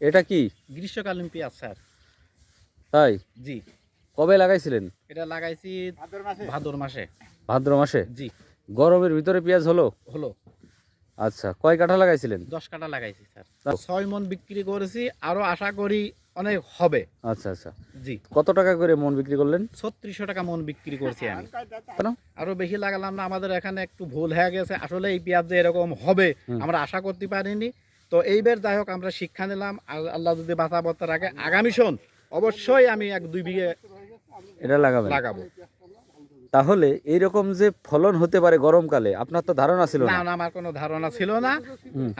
এটা কি? গ্রীষ্মকালীন পেঁয়াজ স্যার। তাই? জি। কবে লাগাইছিলেন? এটা লাগাইছি ভাদর মাসে। ভাদ্র মাসে। জি। গরমের ভিতরে পেঁয়াজ হলো? হলো। আচ্ছা কয় কাঠা লাগাইছিলেন? দশ কাটা লাগাইছি স্যার। ছয় মন বিক্রি করেছি আরও আশা করি অনেক হবে। আচ্ছা আচ্ছা। জি। কত টাকা করে মন বিক্রি করলেন? ছত্রিশশো টাকা মন বিক্রি করছি আমি। কেন? আরও বেশি লাগালাম না আমাদের এখানে একটু ভুল হয়ে গেছে। আসলে এই পেঁয়াজ যে এরকম হবে আমরা আশা করতে পারিনি। তো এইবার যাই হোক আমরা শিক্ষা নিলাম। আল্লাহ যদি বাঁচা বর্তা রাখে আগামী শোন অবশ্যই আমি এক দুই বিঘে এটা লাগাবেন। লাগাবো। তাহলে এইরকম যে ফলন হতে পারে গরমকালে আপনার তো ধারণা ছিল না। আমার কোনো ধারণা ছিল না।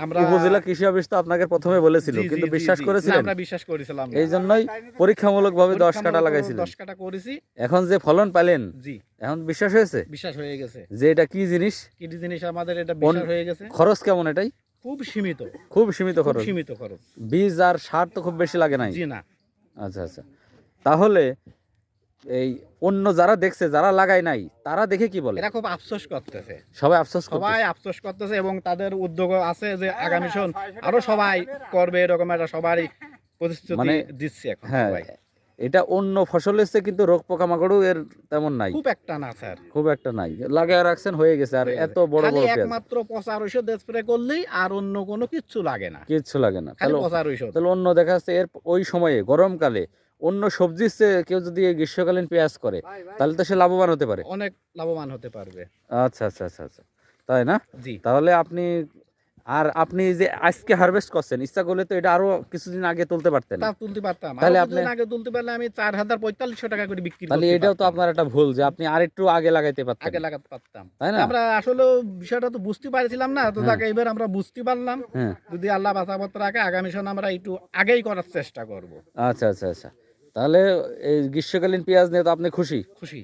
আমরা উপজেলা কৃষি অফিস তো আপনাকে প্রথমে বলেছিল কিন্তু বিশ্বাস করেছিলেন? আমরা বিশ্বাস করেছিলাম এই জন্যই পরীক্ষামূলক ভাবে দশ কাটা লাগাইছিলেন। দশ কাটা করেছি। এখন যে ফলন পেলেন জি। এখন বিশ্বাস হয়েছে? বিশ্বাস হয়ে গেছে। যে এটা কি জিনিস? কি জিনিস আমাদের এটা বিশ্বাস হয়ে গেছে? খরচ কেমন এটাই? খুব সীমিত। খুব সীমিত খরচ। সীমিত খরচ। বীজ আর সার তো খুব বেশি লাগে নাই? জি না। আচ্ছা আচ্ছা। তাহলে এই অন্য যারা দেখছে যারা লাগায় নাই তারা দেখে কি বলে? এরা খুব আফসোস করতেছে। সবাই আফসোস সবাই আফসোস করতেছে এবং তাদের উদ্যোগ আছে যে আগামী শোন আরও সবাই করবে এরকম একটা সবারই প্রতিশ্রুতি মানে- দিচ্ছে এখন হ্যাঁ সবাই। এটা অন্য ফসলের চেয়ে কিন্তু রোগ পোকামাকড়ও এর তেমন নাই। খুব একটা না স্যার। খুব একটা নাই। লাগায় রাখছেন হয়ে গেছে। আর এত বড় বড় একমাত্র পচার ঔষধ স্প্রে করলেই আর অন্য কোনো কিচ্ছু লাগে না। কিচ্ছু লাগে না। খালি তাহলে পচার ঔষধ তাহলে অন্য দেখা যাচ্ছে এর ওই সময়ে গরমকালে অন্য সবজির চেয়ে কেউ যদি গ্রীষ্মকালীন পেঁয়াজ করে তাহলে তো সে লাভবান হতে পারে। অনেক লাভবান হতে পারবে। আচ্ছা আচ্ছা আচ্ছা আচ্ছা। তাই না? জি। তাহলে আপনি আর আপনি যে আজকে হারভেস্ট করছেন ইচ্ছা করলে তো এটা আরও কিছুদিন আগে তুলতে পারতেন। তা তুলতে পারতাম। তাহলে আপনি- আগে তুলতে পারলে আমি চার হাজার পঁয়তাল্লিশশো টাকা করে বিক্রি তাহলে এটাও তো আপনার একটা ভুল যে আপনি আর একটু আগে লাগাইতে পারতেন। আগে লাগাতে পারতাম। তাই না? আমরা আসলে বিষয়টা তো বুঝতে পারছিলাম না তো হ্যাঁ। তাকে এবার আমরা বুঝতে পারলাম। হ্যাঁ। যদি আল্লাহ বাঁচাপত্র রাখে আগামী সন আমরা একটু আগেই করার চেষ্টা করব। আচ্ছা আচ্ছা আচ্ছা। তাহলে এই গ্রীষ্মকালীন পেঁয়াজ নিয়ে তো আপনি খুশি। খুশি।